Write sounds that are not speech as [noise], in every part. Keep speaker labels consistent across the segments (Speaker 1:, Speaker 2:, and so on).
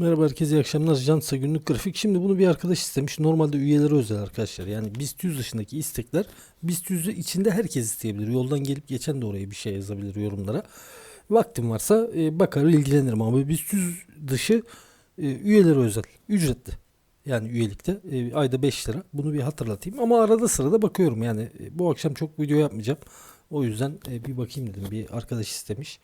Speaker 1: Merhaba herkese iyi akşamlar. Jansa günlük grafik. Şimdi bunu bir arkadaş istemiş. Normalde üyeleri özel arkadaşlar. Yani BIST 100 dışındaki istekler BIST 100'ü içinde herkes isteyebilir. Yoldan gelip geçen de oraya bir şey yazabilir yorumlara. Vaktim varsa e, bakar ilgilenirim ama BIST 100 dışı e, üyeleri özel. Ücretli. Yani üyelikte e, ayda 5 lira. Bunu bir hatırlatayım ama arada sırada bakıyorum. Yani e, bu akşam çok video yapmayacağım. O yüzden e, bir bakayım dedim. Bir arkadaş istemiş.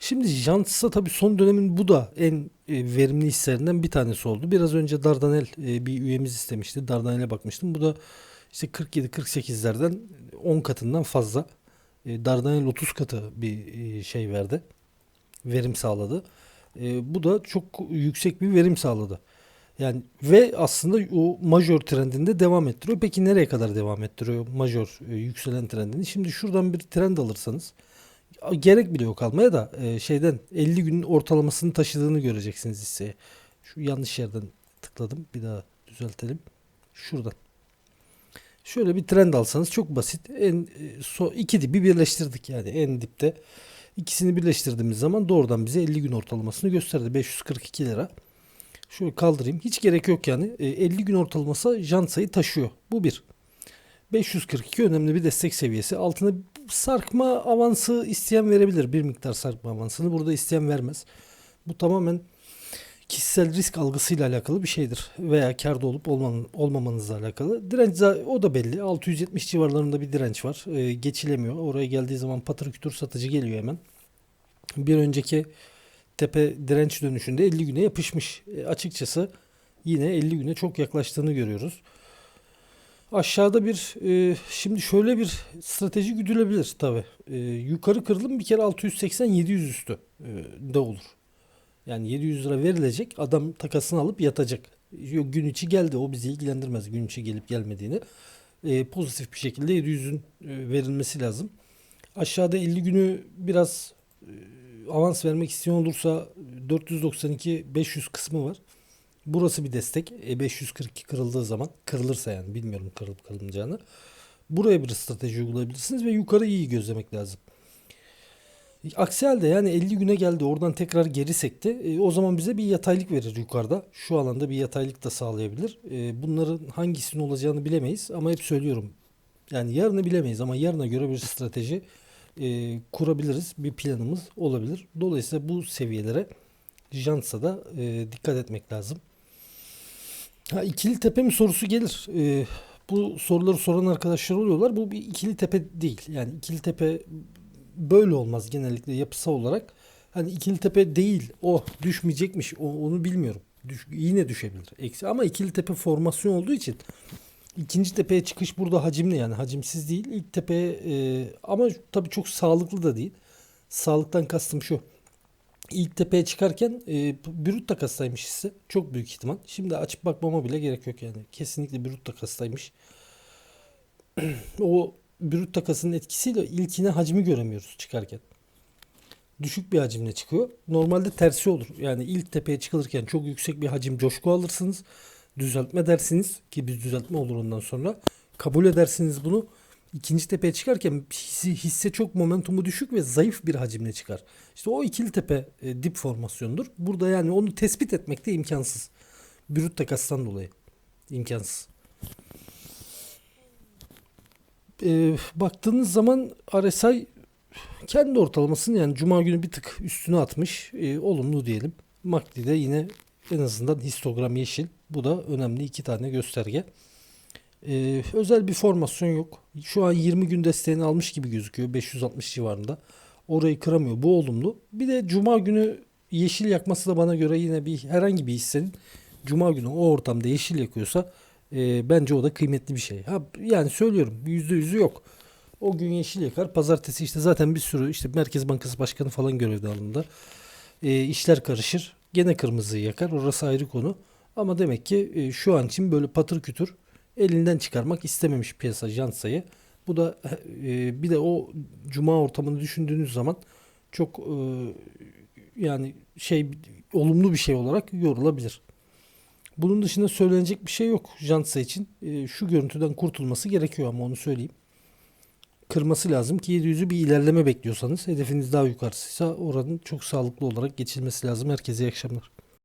Speaker 1: Şimdi Jants'a tabii son dönemin bu da en e, verimli hislerinden bir tanesi oldu. Biraz önce Dardanel e, bir üyemiz istemişti. Dardanel'e bakmıştım. Bu da işte 47-48'lerden 10 katından fazla. E, Dardanel 30 katı bir şey verdi. Verim sağladı. Bu da çok yüksek bir verim sağladı. Yani ve aslında o major trendinde devam ettiriyor. Peki nereye kadar devam ettiriyor major e, yükselen trendini? Şimdi şuradan bir trend alırsanız gerek bile yok almaya da e, şeyden 50 günün ortalamasını taşıdığını göreceksiniz hisseye. Şu yanlış yerden tıkladım. Bir daha düzeltelim. Şuradan. Şöyle bir trend alsanız çok basit. En e, so iki dibi birleştirdik yani en dipte. İkisini birleştirdiğimiz zaman doğrudan bize 50 gün ortalamasını gösterdi. 542 lira. Şöyle kaldırayım. Hiç gerek yok yani. E, 50 gün ortalaması Jansa'yı taşıyor. Bu bir. 542 önemli bir destek seviyesi. Altına sarkma avansı isteyen verebilir. Bir miktar sarkma avansını. Burada isteyen vermez. Bu tamamen kişisel risk algısıyla alakalı bir şeydir. Veya karda olup olman, olmamanızla alakalı. Direnç o da belli. 670 civarlarında bir direnç var. Ee, geçilemiyor. Oraya geldiği zaman patır kütür satıcı geliyor hemen. Bir önceki tepe direnç dönüşünde 50 güne yapışmış. E, açıkçası yine 50 güne çok yaklaştığını görüyoruz. Aşağıda bir e, şimdi şöyle bir strateji güdülebilir tabi. E, yukarı kırılım bir kere 680-700 üstü e, de olur. Yani 700 lira verilecek adam takasını alıp yatacak. Yok, gün içi geldi o bizi ilgilendirmez gün içi gelip gelmediğini. E, pozitif bir şekilde 700'ün e, verilmesi lazım. Aşağıda 50 günü biraz e, avans vermek isteyen olursa 492-500 kısmı var. Burası bir destek. E542 kırıldığı zaman kırılırsa yani bilmiyorum kırılıp kırılmayacağını. Buraya bir strateji uygulayabilirsiniz ve yukarı iyi gözlemek lazım. Aksi halde yani 50 güne geldi oradan tekrar geri sekti. E, o zaman bize bir yataylık verir yukarıda. Şu alanda bir yataylık da sağlayabilir. E, bunların hangisinin olacağını bilemeyiz ama hep söylüyorum. Yani yarını bilemeyiz ama yarına göre bir strateji e, kurabiliriz. Bir planımız olabilir. Dolayısıyla bu seviyelere Jants'a da e, dikkat etmek lazım. Ha, ikili tepe mi sorusu gelir. Ee, bu soruları soran arkadaşlar oluyorlar. Bu bir ikili tepe değil. Yani ikili tepe böyle olmaz genellikle yapısal olarak. Hani ikili tepe değil. O düşmeyecekmiş. O, onu bilmiyorum. Düş, yine düşebilir. Eksi. Ama ikili tepe formasyon olduğu için ikinci tepeye çıkış burada hacimli yani hacimsiz değil. İlk tepeye e, ama tabii çok sağlıklı da değil. Sağlıktan kastım şu ilk tepeye çıkarken e, brüt takastaymış hisse. Çok büyük ihtimal. Şimdi açıp bakmama bile gerek yok yani. Kesinlikle brüt takastaymış. [clears throat] o brüt takasının etkisiyle ilkine hacmi göremiyoruz çıkarken. Düşük bir hacimle çıkıyor. Normalde tersi olur. Yani ilk tepeye çıkılırken çok yüksek bir hacim coşku alırsınız. Düzeltme dersiniz ki bir düzeltme olur ondan sonra. Kabul edersiniz bunu ikinci tepeye çıkarken hisse, çok momentumu düşük ve zayıf bir hacimle çıkar. İşte o ikili tepe e, dip formasyonudur. Burada yani onu tespit etmek de imkansız. Brüt takastan dolayı. imkansız. E, baktığınız zaman RSI kendi ortalamasını yani cuma günü bir tık üstüne atmış. E, olumlu diyelim. MACD'de yine en azından histogram yeşil. Bu da önemli iki tane gösterge. Ee, özel bir formasyon yok. Şu an 20 gün desteğini almış gibi gözüküyor. 560 civarında. Orayı kıramıyor. Bu olumlu. Bir de cuma günü yeşil yakması da bana göre yine bir herhangi bir hissenin cuma günü o ortamda yeşil yakıyorsa e, bence o da kıymetli bir şey. Ha, yani söylüyorum yüzde yüzü yok. O gün yeşil yakar. Pazartesi işte zaten bir sürü işte Merkez Bankası Başkanı falan görevde alında. E, işler karışır. Gene kırmızıyı yakar. Orası ayrı konu. Ama demek ki e, şu an için böyle patır kütür elinden çıkarmak istememiş piyasa Jansa'yı. Bu da e, bir de o cuma ortamını düşündüğünüz zaman çok e, yani şey olumlu bir şey olarak yorulabilir. Bunun dışında söylenecek bir şey yok Jansa için. E, şu görüntüden kurtulması gerekiyor ama onu söyleyeyim. Kırması lazım ki 700'ü bir ilerleme bekliyorsanız hedefiniz daha yukarısıysa oranın çok sağlıklı olarak geçilmesi lazım. Herkese iyi akşamlar.